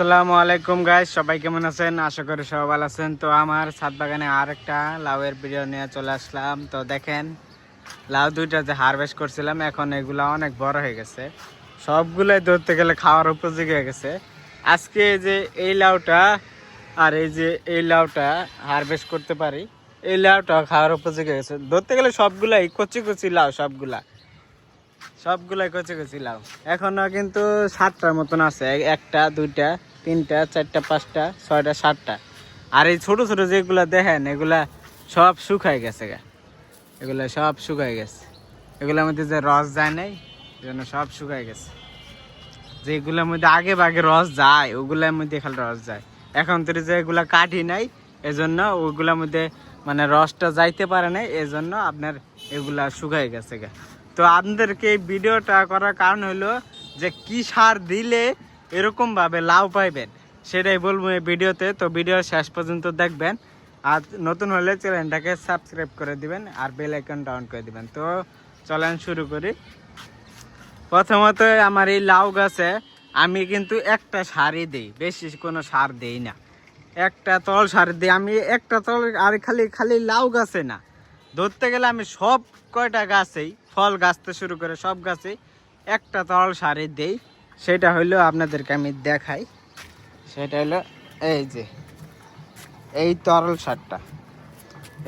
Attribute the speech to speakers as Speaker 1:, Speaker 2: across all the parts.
Speaker 1: আসসালামু আলাইকুম গাইস সবাই কেমন আছেন? আশা করি সবাই ভালো আছেন। তো আমার ছাদ বাগানে আর একটা লাউয়ের ভিডিও নিয়ে চলে আসলাম। তো দেখেন, লাউ দুইটা যে হারভেস্ট করছিলাম, এখন এগুলা অনেক বড় হয়ে গেছে। সবগুলাই ধরতে গেলে খাওয়ার উপযোগী হয়ে গেছে। আজকে এই যে এই লাউটা আর এই যে এই লাউটা হারভেস্ট করতে পারি, এই লাউটা খাওয়ার উপযোগী হয়ে গেছে। ধরতে গেলে সবগুলাই কচি কচি লাউ, সবগুলা। সবগুলাই কচি কচি লাউ। এখনও কিন্তু সাতটার মতন আছে, একটা, দুইটা। তিনটা, চারটা, পাঁচটা, ছয়টা, সাতটা। আর এই ছোট ছোট যেগুলা দেখেন, এগুলা সব শুকাই গেছে গা। এগুলা সব শুকাই গেছে। এগুলোর মধ্যে যে রস যায় নাই জন্য সব শুকাই গেছে। যেগুলোর মধ্যে আগে ভাগে রস যায়, ওগুলোর মধ্যে খালি রস যায়। এখন তো যে এগুলা কাঠি নাই, এজন্য ওগুলোর মধ্যে মানে রসটা যাইতে পারে নাই, এজন্য আপনার এগুলা শুকাই গেছে গা। তো আপনাদেরকে এই ভিডিওটা করার কারণ হলো যে কি সার দিলে এরকম ভাবে লাভ পাইবেন, সেটাই বলব এই ভিডিওতে। তো ভিডিও শেষ পর্যন্ত দেখবেন। আর নতুন হলে চ্যানেলটাকে সাবস্ক্রাইব করে দিবেন আর বেল আইকনটা অন করে দিবেন। তো চলেন শুরু করি। প্রথমত আমার এই লাউ গাছে আমি কিন্তু একটা সারই দিই, বেশি কোনো সার দেই না। একটা তল সার দিই, আমি একটা তল আর খালি খালি লাউ গাছে না। ধরতে গেলে আমি সব কয়টা গাছেই, ফল গাছতে শুরু করে সব গাছেই একটা তল সারই দেই। সেটা হইল আপনাদেরকে আমি দেখাই। সেটা হলো এই যে, এই তরল সারটা।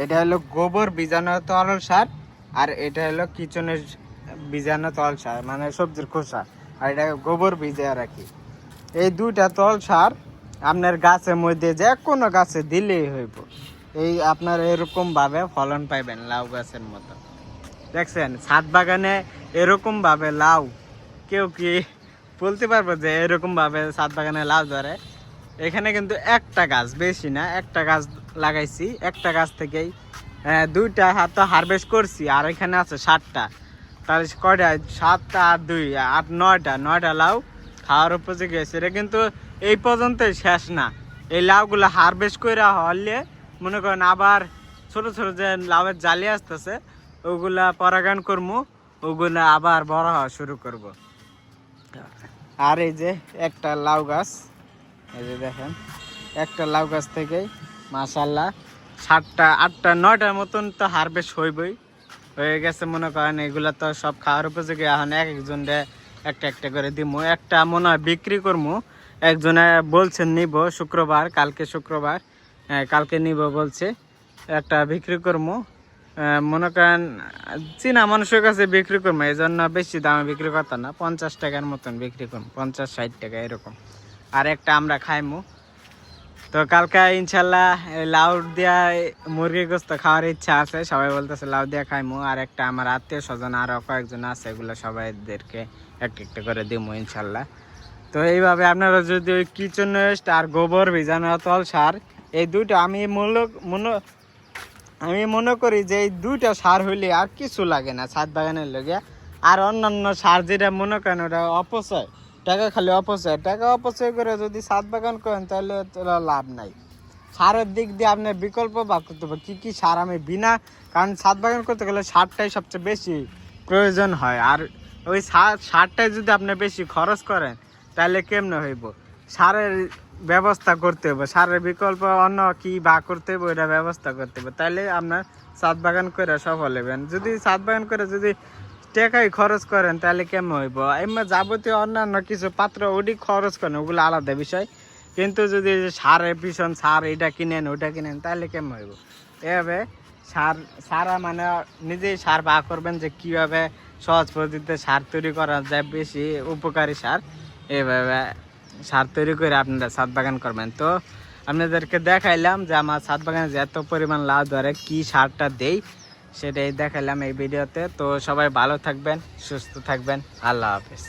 Speaker 1: এটা হলো গোবর বীজাণু তরল সার, আর এটা হলো কিচনের বীজাণু তরল সার মানে সবজির খোসা, আর এটা গোবর ভিজে রাখি। এই দুইটা তরল সার আপনার গাছের মধ্যে যে কোনো গাছে দিলেই হইব। এই আপনার এরকম ভাবে ফলন পাইবেন লাউ গাছের মতো। দেখছেন, ছাদ বাগানে এরকম ভাবে লাউ, কেউ কি বলতে পারব যে এরকম ভাবে ছাদ বাগানে লাউ ধরে। এখানে কিন্তু একটা গাছ, বেশি না, একটা গাছ লাগাইছি। একটা গাছ থেকেই দুইটা হাত হারভেস্ট করছি, আর এখানে আছে সাতটা। তাহলে কয়টা? সাতটা আর দুই আট নয়টা। নয়টা লাউ খাওয়ার উপযোগী হয়েছে। এটা কিন্তু এই পর্যন্ত শেষ না। এই লাউগুলো হারভেস্ট করে হলে, মনে করেন আবার ছোট ছোট যে লাউয়ের জালি আসতেছে, ওগুলা পরাগান করব ওগুলা আবার বড় হওয়া শুরু করব। আর এই যে একটা লাউ গাছ এই যে দেখেন একটা লাউ গাছ থেকেই মাশাল্লাহ সাতটা আটটা নয়টার মতন তো হারভেস্ট হইবই। হয়ে গেছে মনে করেন এগুলা তো সব খাওয়ার উপযোগী। এখন এক একজনে একটা একটা করে দিমু। একটা মনে হয় বিক্রি করব একজনে বলছেন নিব শুক্রবার কালকে শুক্রবার। হ্যাঁ, কালকে নিব বলছে। একটা বিক্রি করব মনে করেন, চীনা মানুষের কাছে বিক্রি করব, এই জন্য বেশি দামে বিক্রি করতাম না। পঞ্চাশ টাকার মতন বিক্রি করব, পঞ্চাশ, ষাট টাকা এরকম। আর একটা আমরা খাইমু। তো কালকে ইনশাল্লাহ লাউ দিয়া মুরগি গোস্ত খাওয়ার ইচ্ছা আছে, সবাই বলতেছে লাউ দিয়া খাইমু। আর একটা আমার আত্মীয় স্বজন আরও কয়েকজন আছে, এগুলো সবাইদেরকে একটা একটা করে দিমু ইনশাল্লাহ। তো এইভাবে আপনারা যদি ওই কিচেন ওয়েস্ট আর গোবর ভিজানো তল সার এই দুইটা আমি মূলক মনে আমি মনে করি যে এই দুইটা সার হইলে আর কিছু লাগে না ছাদ বাগানের লগে। আর অন্যান্য সার যেটা মনে করেন ওটা অপচয়, টাকা খালি অপচয়। টাকা অপচয় করে যদি ছাদ বাগান করেন তাহলে লাভ নাই। সারের দিক দিয়ে আপনার বিকল্প বা করতে হবে, কী কী সার আমি বিনা, কারণ ছাদ বাগান করতে গেলে সারটাই সবচেয়ে বেশি প্রয়োজন হয়। আর ওই সার, সারটাই যদি আপনি বেশি খরচ করেন, তাহলে কেমনে হইব? সারের ব্যবস্থা করতে হবে সারের বিকল্প অন্য কি বা করতে হবে ওইটা ব্যবস্থা করতে হবে তাহলে আপনার ছাদ বাগান করে সফল হবেন যদি ছাদ বাগান করে যদি টাকাই খরচ করেন তাহলে কেমন হইব? এমনি যাবতীয় অন্যান্য কিছু পাত্র ওটি খরচ করেন, ওগুলো আলাদা বিষয়। কিন্তু যদি সারের পিছন সার এটা কিনেন ওটা কিনেন তাহলে কেমন হইব? এভাবে সার, সারা মানে নিজেই সার বা করবেন যে কীভাবে সহজ পদ্ধতিতে সার তৈরি করা যায়, বেশি উপকারী সার। এভাবে সার তৈরি করে আপনারা ছাদ বাগান করবেন। তো আপনাদেরকে দেখাইলাম যে আমার ছাদ বাগানে যে এত পরিমাণ লাভ ধরে, কি সারটা দেই সেটাই দেখাইলাম এই ভিডিওতে। তো সবাই ভালো থাকবেন, সুস্থ থাকবেন। আল্লাহ হাফেজ।